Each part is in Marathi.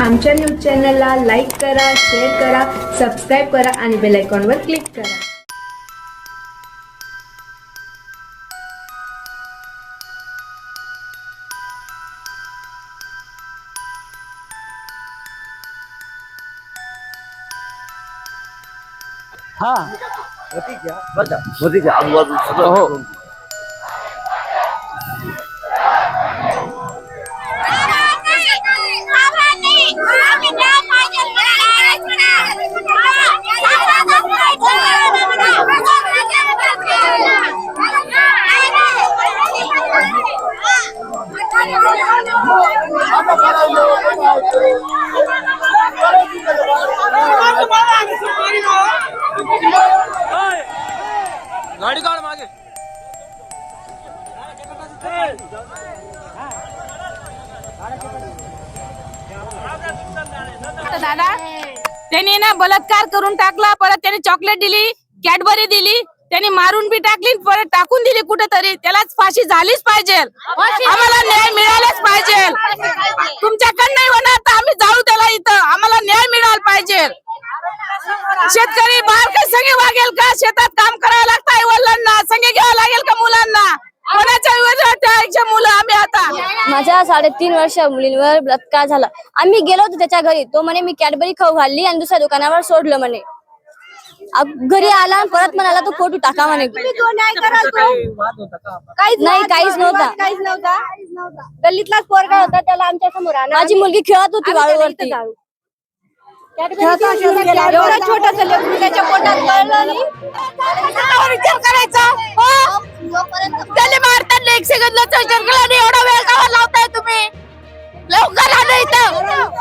आमच्या न्यूज चॅनलला लाईक करा शेअर करा सबस्क्राईब करा आणि बेल आयकॉनवर क्लिक करा. हा. होती का? आजूबाजू सगळं हो. दादा त्यांनी ना बलात्कार करून टाकला परत त्याने चॉकलेट दिली कॅडबरी दिली त्यांनी मारून बी टाकली परत टाकून दिली कुठेतरी. त्यालाच फाशी झालीच पाहिजे. आम्हाला न्याय मिळालाच पाहिजे. तुमच्याकडे नाही होणार तर आम्ही जाऊ त्याला इथं. आम्हाला न्याय मिळाला पाहिजे. शेतकरी बाहेर काही सगळे वागेल का? शेतात काम करायला माझ्या साडेतीन वर्ष मुलींवर बलात्कार झाला. आम्ही गेलो होतो त्याच्या घरी. तो म्हणे मी कॅडबरी खाऊ घालली आणि दुसऱ्या दुकानावर सोडलं म्हणे. अब घरी आला आणि परत म्हणाला तो फोटो टाका म्हणे. नाही काहीच नव्हता. काहीच नव्हता. गल्लीतलाच पोरगा होता त्याला आमच्यासमोर आणा. माझी मुलगी खेळत होती वाळूवरती. एवढा छोटासा लेकरू त्याच्या पोटात कळलं नाही. विचार करायचा. हो? त्याला एक सेकंदला विचार केला आणि एवढा वेळ का लावताय तुम्ही? लवकर आणा इथं.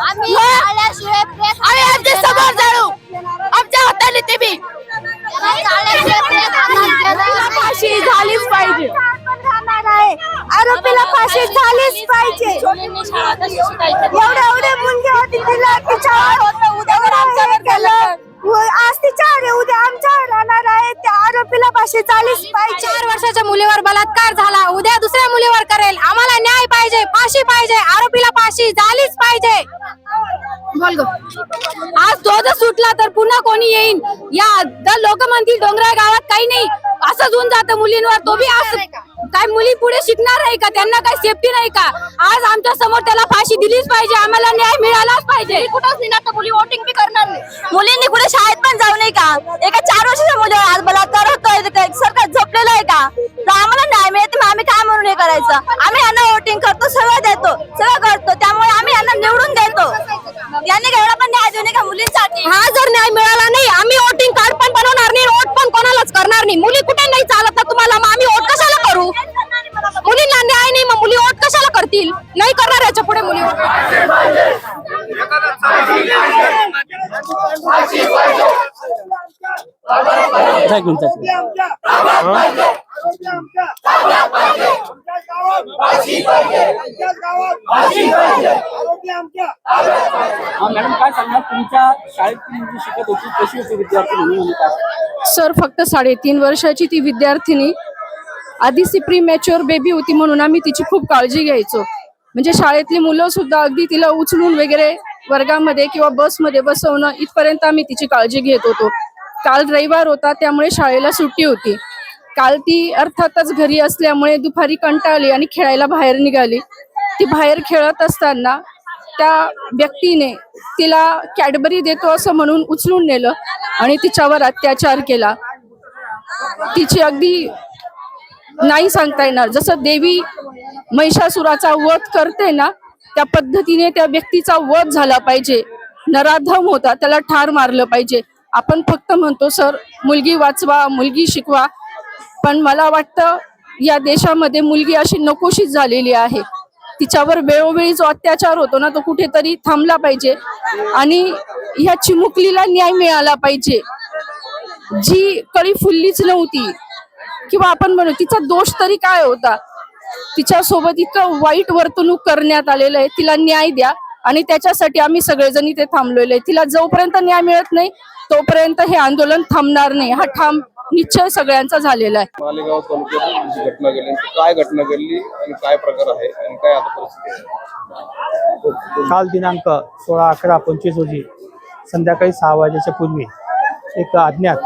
आम्ही हो? आल्याशिवाय आम्ही आमच्यासमोर जाऊ. आमच्या हाताने ते बी. फाशी झालीच पाहिजे. आरोपीला फाशी झालीच पाहिजे. एवढे एवढे मुलगे होती तिला तिच्यावर आज तिच्यावर उद्या आमच्यावर राहणार आहे त्या आरोपीला फाशी झालीच पाहिजे. वर्षाच्या मुलीवर बलात्कार झाला. उद्या दुसऱ्या मुलीवर करेल. आम्हाला न्याय पाहिजे फाशी पाहिजे आरोपीला फाशी झालीच पाहिजे. बोल. आज तो जर सुटला तर पुन्हा कोणी येईन? या लोक म्हणतील डोंगराळ गावात काही नाही. असंच होऊन जातं मुलींवर. तो बी असं काय मुली पुढे शिकणार आहे का? त्यांना काही सेफ्टी नाही का? आज आमच्यासमोर त्याला फाशी दिलीच पाहिजे. आम्हाला न्याय मिळालाच पाहिजे. कुठंच नाही मुली वोटिंग बी करणार नाही. मुलींनी कुठे शाळेत पण जाऊ नये का? एका चार वर्षाच्या मुलीवर आज बलात्कार होतोय काय सरकार झोपलेलं आहे का? तर आम्हाला न्याय मिळते आम्ही काय म्हणून हे करायचं? आम्ही यांना वोटिंग करतो सगळं देतो सगळं करतो. त्यामुळे आम्ही हा जर न्याय मिळाला नाही आम्ही वोटिंग कार्ड पण बनवणार नाही वोट पण कोणालाच करणार नाही. मुली कुठे नाही चालत ना तुम्हाला? मग आम्ही वोट कशाला करू? मुलींना न्याय नाही मग मुली वोट कशाला करतील? नाही करणार याच्यापुढे मुली वोट हा? मॅडम काय सांगणार? तुमच्या शाळेत मुलगी शिकत होती कशी होती विद्यार्थी म्हणून सर फक्त साडेतीन वर्षाची ती विद्यार्थिनी. आधीच ती प्री मॅच्युअर बेबी होती म्हणून आम्ही तिची खूप काळजी घ्यायचो. म्हणजे शाळेतली मुलं सुद्धा अगदी तिला उचलून वगैरे वर्गामध्ये किंवा बसमध्ये बसवणं इथपर्यंत आम्ही तिची काळजी घेत होतो. काल रविवार होता त्यामुळे शाळेला सुट्टी होती. काल ती अर्थातच घरी असल्यामुळे दुपारी कंटाळली आणि खेळायला बाहेर निघाली. ती बाहेर खेळत असताना त्या व्यक्तीने तिला कॅडबरी देतो असं म्हणून उचलून नेलं आणि तिच्यावर अत्याचार केला. तिची अगदी नाही सांगता येणार. जसं देवी महिषासुराचा वध करते ना त्या पद्धतीने त्या व्यक्तीचा वध झाला पाहिजे. नराधम होता त्याला ठार मारलं पाहिजे. आपण फक्त म्हणतो सर मुलगी वाचवा मुलगी शिकवा. पण मला वाटतं या देशामध्ये मुलगी अशी नकोशीच झालेली आहे. तिच्यावर वेळोवेळी जो अत्याचार होतो ना तो कुठेतरी थांबला पाहिजे आणि ह्या चिमुकलीला न्याय मिळाला पाहिजे. जी कळी फुललीच नव्हती किंवा आपण म्हणू तिचा दोष तरी काय होता? तिच्या सोबत इतकं वाईट वर्तणूक करण्यात आलेलं आहे तिला न्याय द्या आणि त्याच्यासाठी आम्ही सगळेजण इथे थांबलेलो आहे. तिला जोपर्यंत न्याय मिळत नाही तोपर्यंत हे आंदोलन थांबणार नाही. हा ठाम निश्चय सगळ्यांचा झालेला आहे. मालेगाव तालुक्यात जी घटना घडली काय घटना घडली आणि काय प्रकार आहे आणि काय आता परिस्थिती आहे? काल दिनांक सोळा अकरा पंचवीस रोजी संध्याकाळी सहा वाजेच्या पूर्वी एक अज्ञात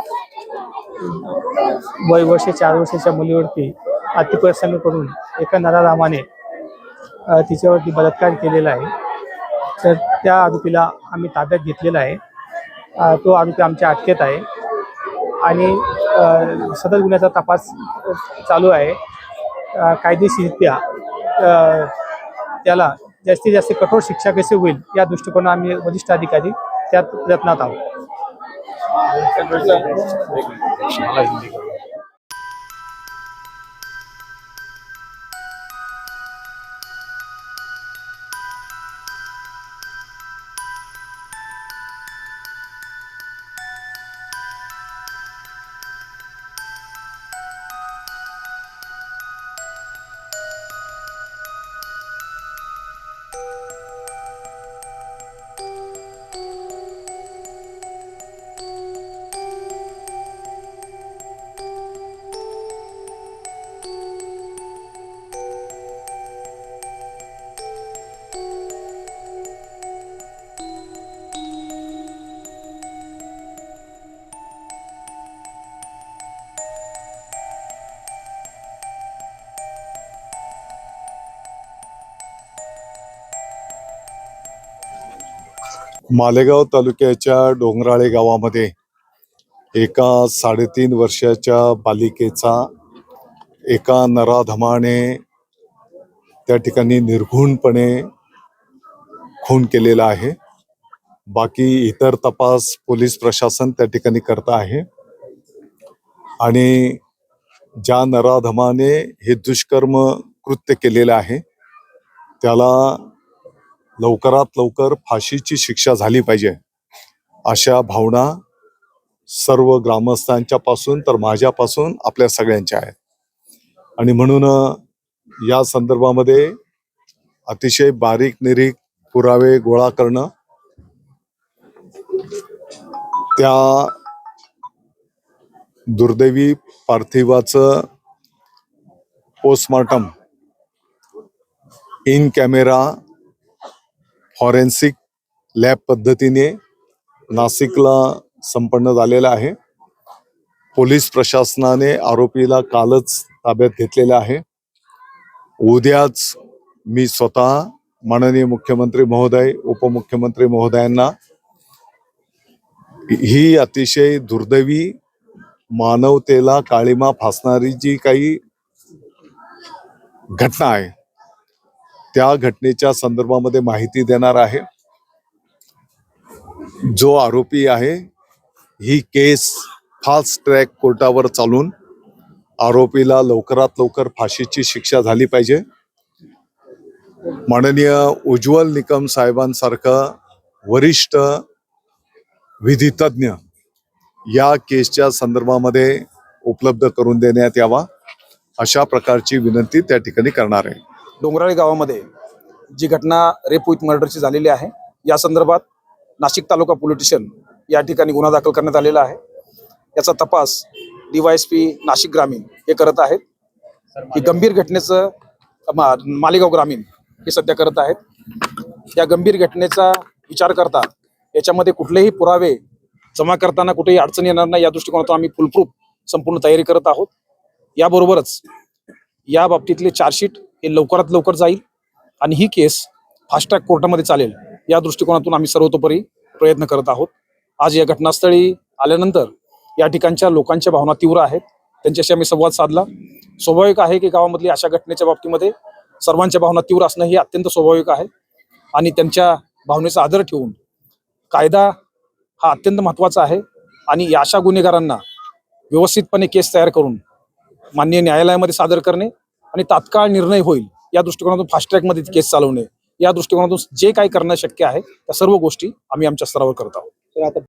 वय वर्ष चार वर्षाच्या मुलीवरती अतिप्रसंग करून एका नरारामाने तिच्यावरती बलात्कार केलेला आहे. तर त्या आरोपीला आम्ही ताब्यात घेतलेला आहे. तो आरोपी आमच्या अटकेत आहे. आणि अ, सदर गुन्ह्याचा तपास चालू आहे. अ, कायदेशीररित्या अ, त्याला जास्तीत जास्त कठोर शिक्षा कशी होईल या दृष्टिकोनात आम्ही वरिष्ठ अधिकारी त्यात प्रयत्नात आहोत. मालेगाव तालुक्याच्या डोंगराळे गावामध्ये एका साडेतीन वर्षाच्या बालिकेचा एका नराधमाने त्या ठिकाणी निर्घुणपणे खून केलेला आहे. बाकी इतर तपास पोलीस प्रशासन त्या ठिकाणी करत आहे. आणि ज्या नराधमाने हे दुष्कर्म कृत्य केलेलं आहे त्याला लवकरात लवकर फाशीची शिक्षा झाली पाहिजे. अशा भावना सर्व ग्रामस्थांच्या पासून तर माझ्यापासून आपल्या सगळ्यांच्या आहेत. आणि म्हणून या संदर्भामध्ये अतिशय बारीक निरीक पुरावे गोळा करणं त्या दुर्दैवी पार्थिवाचं postmortem in camera forensic lab पद्धतीने नाशिकला संपन्न झालेला आहे. पोलीस प्रशासनाने आरोपीला कालच ताब्यात घेतलेलं आहे. उद्याच मी स्वतः माननीय मुख्यमंत्री महोदय उपमुख्यमंत्री महोदयांना ही अतिशय दुर्दैवी मानवतेला काळीमा फासणारी जी काही घटना आहे त्या घटनेच्या संदर्भामध्ये माहिती देणार आहे. जो आरोपी आहे ही केस फास्ट ट्रॅक कोर्टावर चालून आरोपीला लवकरात लवकर फाशीची शिक्षा झाली पाहिजे. माननीय उज्ज्वल निकम साहेबांसारखं वरिष्ठ विधितज्ञ या केसच्या संदर्भामध्ये उपलब्ध करून देण्यात यावा अशा प्रकारची विनंती त्या ठिकाणी करणार आहे. डोंगराळे गावामध्ये जी घटना रेप विथ मर्डरची झालेली आहे या संदर्भात नाशिक तालुका पोलिटिशन या ठिकाणी गुन्हा दाखल करण्यात आलेला आहे. याचा तपास डीवायएसपी नाशिक ग्रामीण हे करत आहेत. ही गंभीर घटनेचं मा- मालेगाव ग्रामीण हे सध्या करत आहेत. या गंभीर घटनेचा विचार करता याच्यामध्ये कुठलेही पुरावे जमा करताना कुठेही अडचण येणार नाही या दृष्टिकोनातून आम्ही फुलप्रूफ संपूर्ण तयारी करत आहोत. याबरोबरच या बाबतीतले चार्जशीट हे लवकरात लवकर जाईल आणि ही केस फास्ट ट्रॅक कोर्टामध्ये चालेल या दृष्टिकोनातून आम्ही सर्वतोपरी प्रयत्न करत आहोत. आज या घटनास्थळी आल्यानंतर या ठिकाणच्या लोकांच्या भावना तीव्र आहेत. त्यांच्याशी आम्ही संवाद साधला. स्वाभाविक आहे की गावामधली अशा घटनेच्या बाबतीमध्ये सर्वांच्या भावना तीव्र असणं हे अत्यंत स्वाभाविक आहे. आणि त्यांच्या भावनेचा आदर ठेवून कायदा हा अत्यंत महत्त्वाचा आहे. आणि या अशा गुन्हेगारांना व्यवस्थितपणे केस तयार करून माननीय न्यायालयामध्ये सादर करणे आणि तात्काळ निर्णय होईल या दृष्टिकोनातून फास्ट ट्रॅकमध्ये केस चालवणे. या दृष्टिकोनातून जे काही करणं शक्य आहे त्या सर्व गोष्टी आम्ही आमच्या स्तरावर करत आहोत. आता